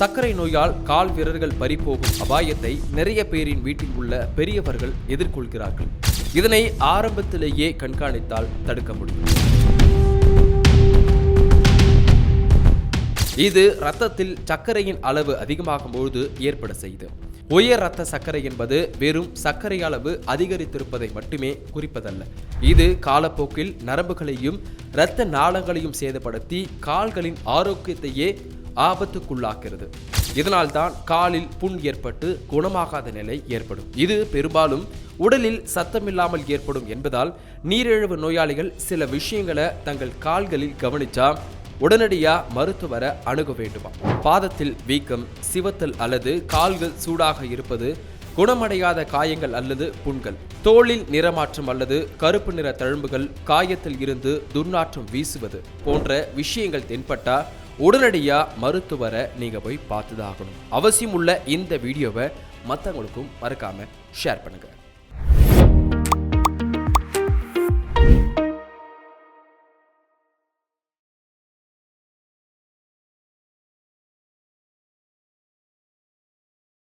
சர்க்கரை நோயால் கால் விரல்கள் பறிபோகும் அபாயத்தை நிறைய பேரின் வீட்டில் உள்ள பெரியவர்கள் எதிர்கொள்கிறார்கள். இதனை ஆரம்பத்திலேயே கண்காணித்தால் தடுக்க முடியும். இது ரத்தத்தில் சர்க்கரையின் அளவு அதிகமாகும் பொழுது ஏற்பட செய்து உயர் ரத்த சர்க்கரை என்பது வெறும் சர்க்கரை அளவு அதிகரித்திருப்பதை மட்டுமே குறிப்பதல்ல. இது காலப்போக்கில் நரம்புகளையும் இரத்த நாளங்களையும் சேதப்படுத்தி கால்களின் ஆரோக்கியத்தையே ஆபத்துக்குள்ளாக்கிறது. இதனால்தான் காலில் புண் ஏற்பட்டு குணமாகாத நிலை ஏற்படும். இது பெரும்பாலும் உடலில் சத்தமில்லாமல் ஏற்படும் என்பதால் நீரிழிவு நோயாளிகள் சில விஷயங்களை தங்கள் கால்களில் கவனிச்சா உடனடியா மருத்துவரை அணுக வேண்டுமா பாதத்தில் வீக்கம் சிவத்தல் அல்லது கால்கள் சூடாக இருப்பது குணமடையாத காயங்கள் அல்லது புண்கள் தோளில் நிறமாற்றம் அல்லது கருப்பு நிற தழும்புகள் காயத்தில் இருந்து துர்நாற்றம் வீசுவது போன்ற விஷயங்கள் தென்பட்டா உடனடியாக மருத்துவரை நீங்கள் போய் பார்த்து தான் ஆகணும். அவசியம் உள்ள இந்த வீடியோவை மற்றவங்களுக்கும் மறக்காமல் ஷேர் பண்ணுங்கள்